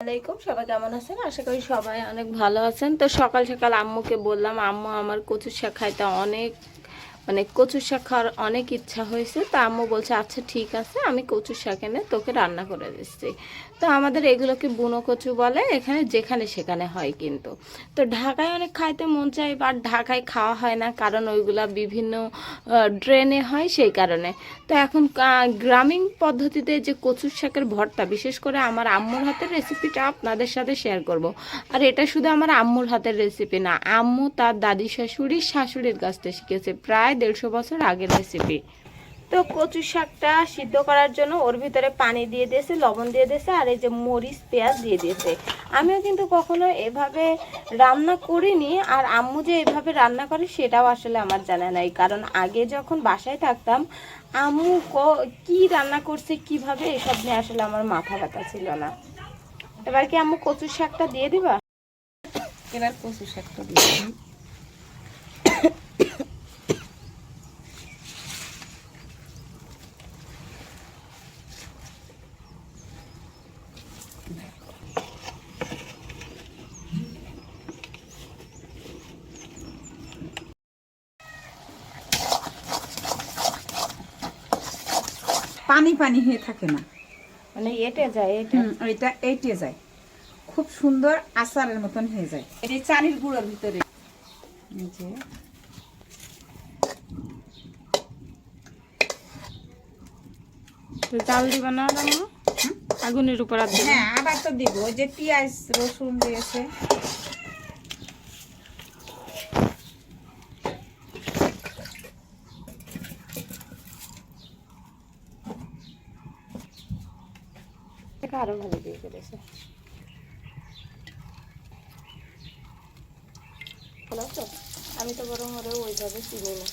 আলাইকুম, সবাই কেমন আছেন? আশা করি সবাই অনেক ভালো আছেন। তো সকাল সকাল আম্মুকে বললাম, আম্মু আমার কচু শেখায় খাইতে অনেক মানে কচু শাক খাওয়ার অনেক ইচ্ছা হয়েছে, তা আম্মু বলছে আচ্ছা ঠিক আছে, আমি কচু শাক এনে তোকে রান্না করে দিচ্ছি। তো আমাদের এগুলোকে বুনো কচু বলে, এখানে যেখানে সেখানে হয় কিন্তু। তো ঢাকায় অনেক খাইতে মন চায় বাট ঢাকায় খাওয়া হয় না, কারণ ওইগুলা বিভিন্ন ড্রেনে হয় সেই কারণে। তো এখন গ্রামীণ পদ্ধতিতে যে কচু শাকের ভর্তা, বিশেষ করে আমার আম্মুর হাতের রেসিপিটা আপনাদের সাথে শেয়ার করব। আর এটা শুধু আমার আম্মুর হাতের রেসিপি না, আম্মু তার দাদি শাশুড়ি শাশুড়ির কাছ থেকে শিখেছে। প্রায় দেড়শো বছর আগের রেসিপি তো কচু শাকটা সিদ্ধ করার জন্য ওর ভিতরে পানি দিয়ে দিয়েছে, লবণ দিয়ে দিয়েছে, আর এই যে মরিচ, পেঁয়াজ দিয়ে দিয়েছে। আমিও কিন্তু কখনো এভাবে রান্না করিনি, আর আম্মু যে এভাবে রান্না করে সেটাও আসলে আমার জানা নাই। কারণ আগে যখন বাসায় থাকতাম, আম্মু ক- কি রান্না করছে, কীভাবে, এসব নিয়ে আসলে আমার মাথা ব্যথা ছিল না। এবার কি আম্মু কচু শাকটা দিয়ে দিবা? এবার কচু শাকটা দিয়ে পানি পানি হয়ে থাকে না। মানে এটে যায় এটা। এটা এইটে যায়। খুব সুন্দর আচারের মতন হয়ে যায়। এটি চানির গুঁড়োর ভিতরে। এই যে। তো জাল দিবা না আগুনের উপর হ্যাঁ আবার তো দিব। ওই যে পেঁয়াজ রসুন দিয়েছে। এটা আরও ভালো দিয়ে করেছে আমি তো বরং ওরে ওইভাবে চিনি না।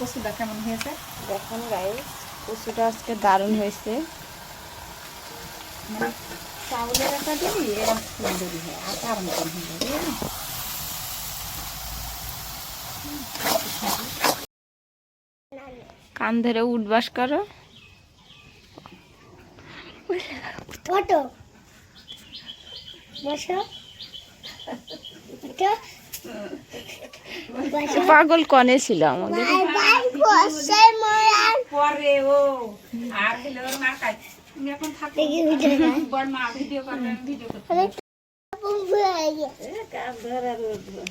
কচুটা কেমন হয়েছে দেখুন গায়ে কচুটা আজকে দারুণ হয়েছে। মানে চাউলের একটা দিবি এরকম সুন্দরই হয় আচার মতন হয়ে যাবে বুঝলি? কান ধরে উঠবাস করো। ফটো পাগল কনে ছিল আমাদের। Video video